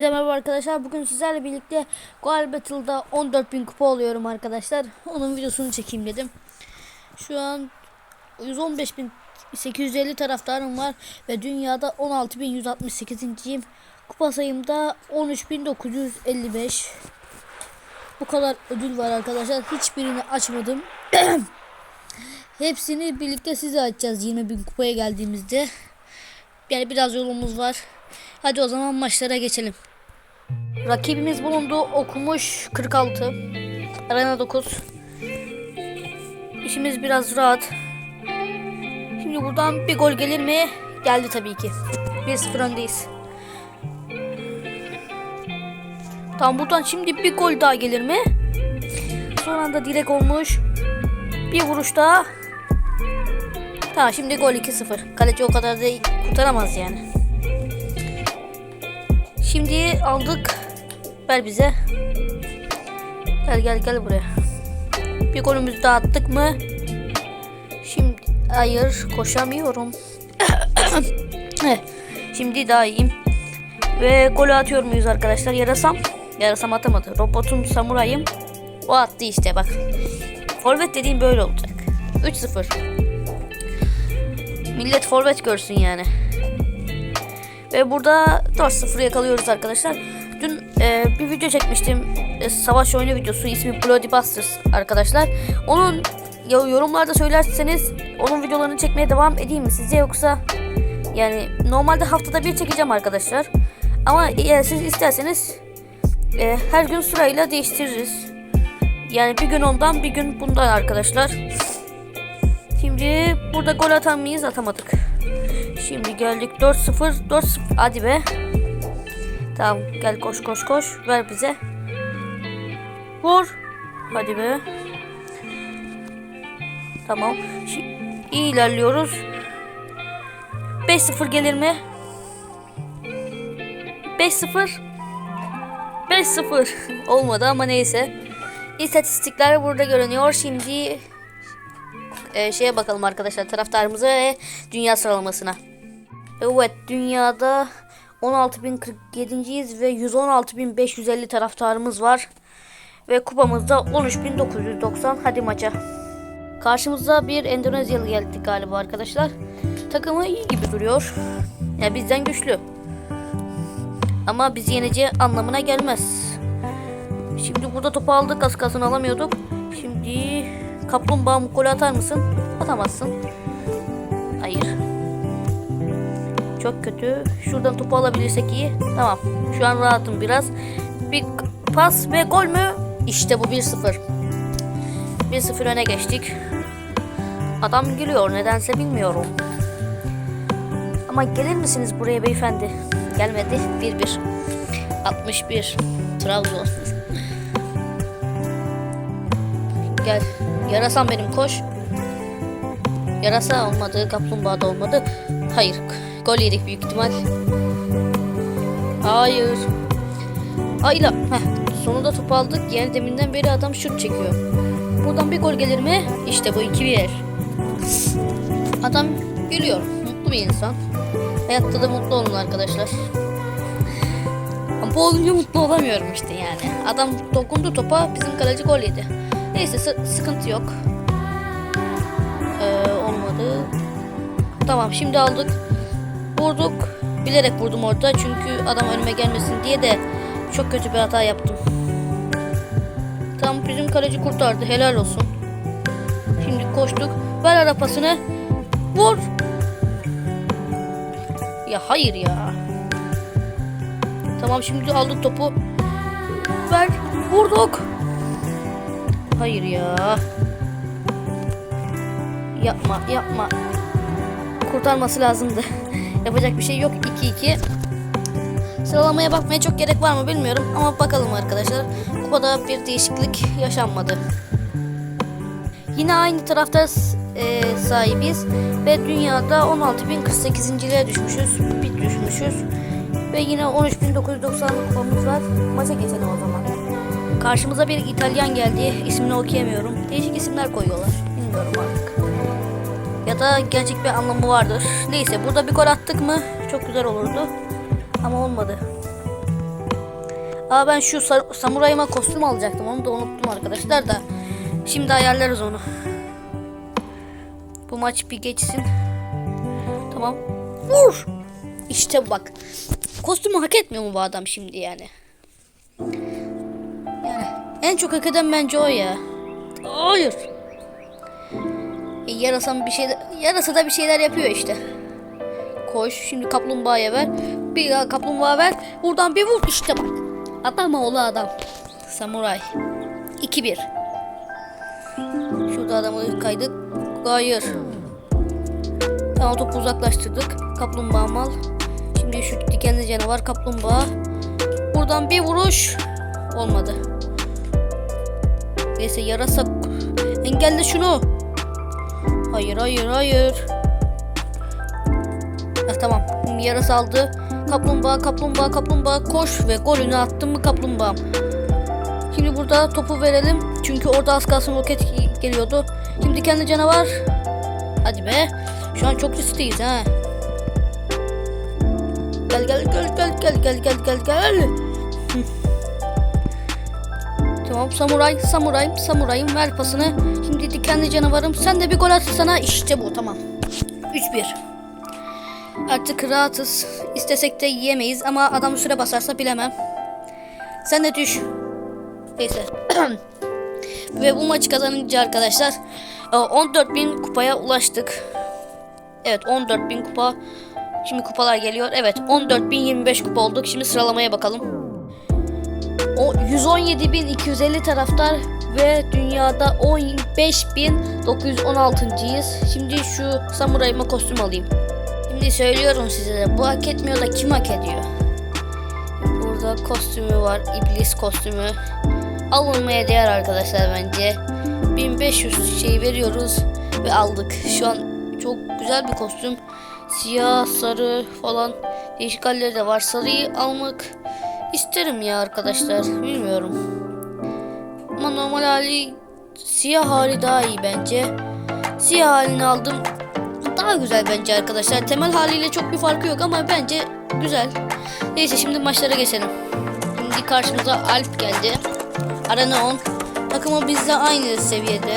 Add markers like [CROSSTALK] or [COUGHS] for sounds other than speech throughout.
Merhaba arkadaşlar. Bugün sizlerle birlikte Goal Battle'da 14.000 kupa oluyorum arkadaşlar. Onun videosunu çekeyim dedim. Şu an 115.850 taraftarım var ve dünyada 16.168.yim. Kupa sayımda 13.955. Bu kadar ödül var arkadaşlar. Hiçbirini açmadım. [CLEARS THROAT] Hepsini birlikte size açacağız 20.000 kupaya geldiğimizde. Yani biraz yolumuz var. Hadi o zaman maçlara geçelim. Rakibimiz bulundu. Okumuş 46. Arena 9. İşimiz biraz rahat. Şimdi buradan bir gol gelir mi? Geldi tabii ki. 1-0 öndeyiz. Tamam buradan şimdi bir gol daha gelir mi? Son anda direk olmuş. Bir vuruş daha. Tamam şimdi gol 2-0. Kaleci o kadar da kurtaramaz yani. Şimdi aldık. Ver bize. Gel gel gel buraya. Bir golümüzü daha attık mı? Şimdi hayır koşamıyorum. Heh, [COUGHS] Şimdi daha iyiyim. Ve golü atıyor muyuz arkadaşlar? Yarasam. Yarasam atamadı. Robotum samurayım. O attı işte bak. Forvet dediğim böyle olacak. 3-0. Millet forvet görsün yani. Ve burada 4-0 yakalıyoruz arkadaşlar. Dün e, bir video çekmiştim. E, savaş oyunu videosu. ismi Bloody Busters arkadaşlar. Onun ya, yorumlarda söylerseniz onun videolarını çekmeye devam edeyim mi sizce yoksa yani normalde haftada bir çekeceğim arkadaşlar. Ama eğer siz isterseniz e, her gün sırayla değiştiririz. Yani bir gün ondan bir gün bundan arkadaşlar. Şimdi burada gol atan mıyız? Atamadık. Şimdi geldik 4-0 4-0 hadi be. Tamam gel koş koş koş ver bize. Vur. Hadi be. Tamam. Şi iyi ilerliyoruz. 5-0 gelir mi? 5-0 5-0 [LAUGHS] olmadı ama neyse. İstatistikler burada görünüyor. Şimdi e, şeye bakalım arkadaşlar taraftarımıza ve dünya sıralamasına. Evet dünyada 16.047'yiz ve 116.550 taraftarımız var. Ve kupamızda 13.990. Hadi maça. Karşımızda bir Endonezyalı geldi galiba arkadaşlar. Takımı iyi gibi duruyor. Yani bizden güçlü. Ama bizi yeneceği anlamına gelmez. Şimdi burada topu aldık az kalsın alamıyorduk. Şimdi kaplumbağa gol atar mısın? Atamazsın. Çok kötü. Şuradan topu alabilirsek iyi. Tamam. Şu an rahatım biraz. Bir pas ve gol mü? İşte bu 1-0. 1-0 öne geçtik. Adam gülüyor nedense bilmiyorum. Ama gelir misiniz buraya beyefendi? Gelmedi. 1-1. 61. Trabzon. Gel. Yarasam benim koş. Yarasa olmadı. Kaplumbağa da olmadı. Hayır. Gol yedik büyük ihtimal. Hayır. Ayla. Heh. Sonunda topu aldık. Yani deminden beri adam şut çekiyor. Buradan bir gol gelir mi? İşte bu 2-1. Adam gülüyor. Mutlu bir insan. Hayatta da mutlu olun arkadaşlar. Bu olunca mutlu olamıyorum işte yani. Adam dokundu topa bizim kaleci gol yedi. Neyse sı- sıkıntı yok. Ee, olmadı. Tamam şimdi aldık. Vurduk. Bilerek vurdum orada çünkü adam önüme gelmesin diye de çok kötü bir hata yaptım. Tam bizim kaleci kurtardı. Helal olsun. Şimdi koştuk. Ver arapasını. Vur. Ya hayır ya. Tamam şimdi aldık topu. Ver. Vurduk. Hayır ya. Yapma yapma. Kurtarması lazımdı. Yapacak bir şey yok. 2-2. Sıralamaya bakmaya çok gerek var mı bilmiyorum ama bakalım arkadaşlar. Kupada bir değişiklik yaşanmadı. Yine aynı tarafta e, sahibiz ve dünyada 16.048. düşmüşüz. Bir düşmüşüz. Ve yine 13.990 kupamız var. Maça geçelim o zaman. Karşımıza bir İtalyan geldi. İsmini okuyamıyorum. Değişik isimler koyuyorlar. Bilmiyorum artık. Ya da gerçek bir anlamı vardır. Neyse burada bir gol attık mı çok güzel olurdu. Ama olmadı. Aa ben şu samurayıma kostüm alacaktım. Onu da unuttum arkadaşlar da. Şimdi ayarlarız onu. Bu maç bir geçsin. Tamam. Vur. İşte bak. Kostümü hak etmiyor mu bu adam şimdi yani? Yani en çok hak eden bence o ya. Hayır. Yarasam bir şeyler, yarasa da bir şeyler yapıyor işte. Koş şimdi kaplumbağaya ver. Bir kaplumbağa ver. Buradan bir vur işte bak. Adam oğlu adam. Samuray. 2-1. Şurada adamı kaydık. Hayır. Tamam topu uzaklaştırdık. Kaplumbağa mal. Şimdi şu dikenli canavar kaplumbağa. Buradan bir vuruş. Olmadı. Neyse yarasa. Engelle şunu. Hayır hayır hayır. Ah, tamam. Şimdi yarasa aldı. Kaplumbağa kaplumbağa kaplumbağa koş ve golünü attın mı kaplumbağam. Şimdi burada topu verelim. Çünkü orada az kalsın roket geliyordu. Şimdi kendi canavar. Hadi be. Şu an çok riskliyiz ha. Gel gel gel gel gel gel gel gel gel. Tamam samuray samuray samurayım ver pasını. Şimdi dikenli canavarım sen de bir gol at sana işte bu tamam. 3-1. Artık rahatız. İstesek de yiyemeyiz ama adam süre basarsa bilemem. Sen de düş. Neyse. [CLEARS THROAT] Ve bu maçı kazanınca arkadaşlar 14.000 kupaya ulaştık. Evet 14.000 kupa. Şimdi kupalar geliyor. Evet 14.025 kupa olduk. Şimdi sıralamaya bakalım. O 117.250 taraftar ve dünyada 15.916.yız. Şimdi şu samurayıma kostüm alayım. Şimdi söylüyorum size de bu hak etmiyor da kim hak ediyor? Burada kostümü var. iblis kostümü. Alınmaya değer arkadaşlar bence. 1500 şey veriyoruz ve aldık. Şu an çok güzel bir kostüm. Siyah, sarı falan değişik halleri de var. Sarıyı almak isterim ya arkadaşlar. Bilmiyorum. Ama normal hali siyah hali daha iyi bence. Siyah halini aldım. Daha güzel bence arkadaşlar. Temel haliyle çok bir farkı yok ama bence güzel. Neyse şimdi maçlara geçelim. Şimdi karşımıza Alp geldi. Arena 10. Takımı bizle aynı seviyede.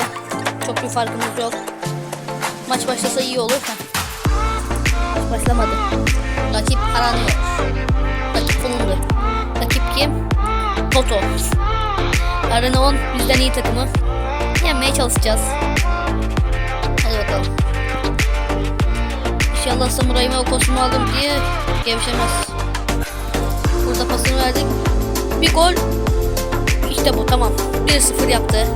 Çok bir farkımız yok. Maç başlasa iyi olur. Heh. Başlamadı. Rakip aranıyor. Rakip bulundu. Kim? Toto. Arena 10 bizden iyi takımı. Yenmeye çalışacağız. Hadi bakalım. İnşallah samurayıma o kostümü aldım diye gevşemez. Burada pasını verdik. Bir gol. İşte bu tamam. 1-0 yaptı.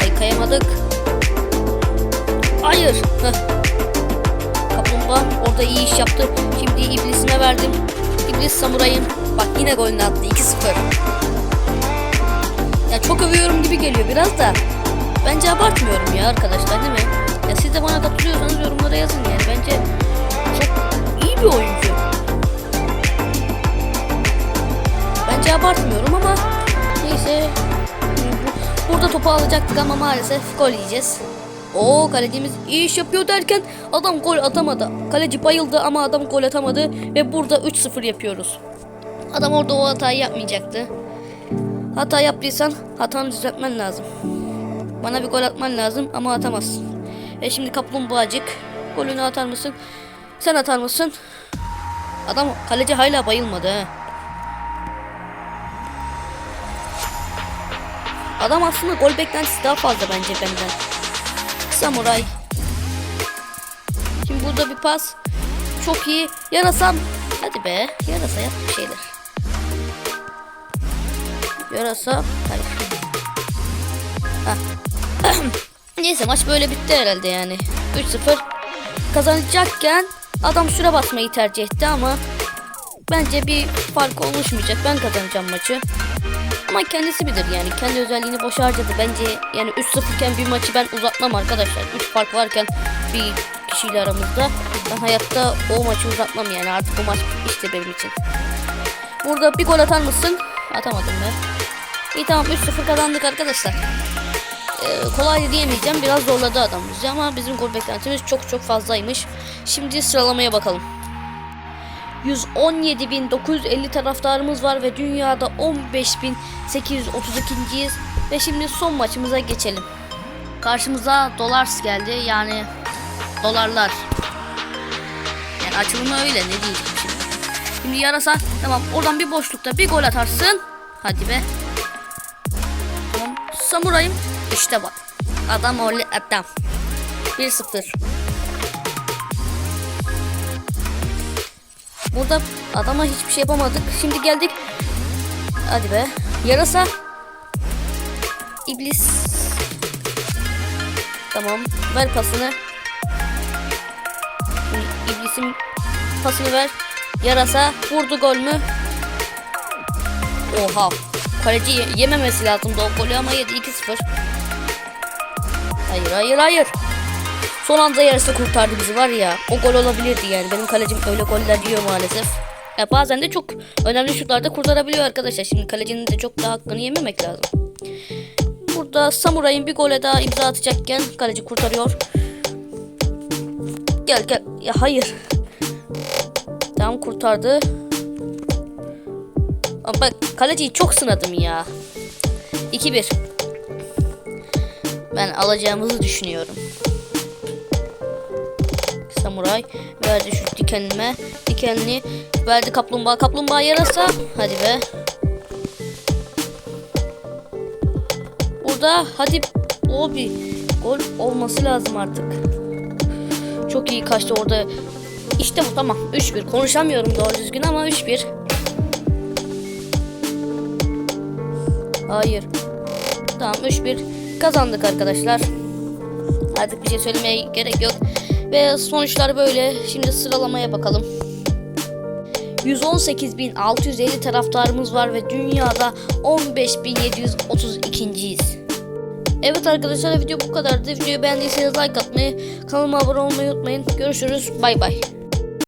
Ay kayamadık. Hayır. Heh. Kaplumbağa orada iyi iş yaptı. Şimdi iblisine verdim. İblis samurayın. Bak yine golünü attı. 2-0. Ya çok övüyorum gibi geliyor biraz da. Bence abartmıyorum ya arkadaşlar değil mi? Ya siz de bana katılıyorsanız yorumlara yazın yani. Bence çok iyi bir oyuncu. Bence abartmıyorum ama neyse. Burada topu alacaktık ama maalesef gol yiyeceğiz. O kalecimiz iyi iş yapıyor derken adam gol atamadı. Kaleci bayıldı ama adam gol atamadı ve burada 3-0 yapıyoruz. Adam orada o hatayı yapmayacaktı. Hata yaptıysan hatanı düzeltmen lazım. Bana bir gol atman lazım ama atamazsın. Ve şimdi kaplumbağacık golünü atar mısın? Sen atar mısın? Adam kaleci hala bayılmadı. Adam aslında gol beklentisi daha fazla bence benden. Samuray. Şimdi burada bir pas. Çok iyi. Yarasam. Hadi be. Yarasa yap bir şeyler. Yarasa. [CLEARS THROAT] Neyse maç böyle bitti herhalde yani. 3-0 kazanacakken adam süre basmayı tercih etti ama bence bir fark oluşmayacak. Ben kazanacağım maçı. Ama kendisi bilir yani. Kendi özelliğini boş harcadı. Bence yani 3-0 iken bir maçı ben uzatmam arkadaşlar. 3 fark varken bir kişiyle aramızda. Ben hayatta o maçı uzatmam yani. Artık o maç işte benim için. Burada bir gol atar mısın? Atamadım ben. İyi tamam 3-0 kazandık arkadaşlar. Ee, kolay diyemeyeceğim. Biraz zorladı adam bizi ama bizim gol beklentimiz çok çok fazlaymış. Şimdi sıralamaya bakalım. 117.950 taraftarımız var ve dünyada 15.832'yiz. Ve şimdi son maçımıza geçelim. Karşımıza Dolars geldi yani dolarlar. Yani açılımı öyle ne diyeyim şimdi. Şimdi yarasa tamam oradan bir boşlukta bir gol atarsın. Hadi be. Tamam samurayım işte bak. Adam öyle adam. 1-0. Burada adama hiçbir şey yapamadık. Şimdi geldik. Hadi be. Yarasa. İblis. Tamam. Ver pasını. İblisin pasını ver. Yarasa. Vurdu gol mü? Oha. Kaleci ye- yememesi lazımdı o golü ama yedi 2-0. Hayır hayır hayır. Son anda yarısı kurtardı bizi var ya. O gol olabilirdi yani. Benim kalecim öyle goller yiyor maalesef. Ya bazen de çok önemli şutlarda kurtarabiliyor arkadaşlar. Şimdi kalecinin de çok da hakkını yememek lazım. Burada Samuray'ın bir gole daha imza atacakken kaleci kurtarıyor. Gel gel. Ya hayır. Tamam kurtardı. Ama bak kaleciyi çok sınadım ya. 2-1. Ben alacağımızı düşünüyorum. Samuray verdi şu dikenime. Dikenli verdi kaplumbağa. Kaplumbağa yarasa. Hadi be. Burada hadi o bir gol olması lazım artık. Çok iyi kaçtı orada. İşte bu tamam. 3-1. Konuşamıyorum doğru düzgün ama 3-1. Hayır. Tamam 3-1 kazandık arkadaşlar. Artık bir şey söylemeye gerek yok. Ve sonuçlar böyle. Şimdi sıralamaya bakalım. 118.650 taraftarımız var ve dünyada 15.732'yiz. Evet arkadaşlar video bu kadardı. Videoyu beğendiyseniz like atmayı, kanalıma abone olmayı unutmayın. Görüşürüz. Bay bay.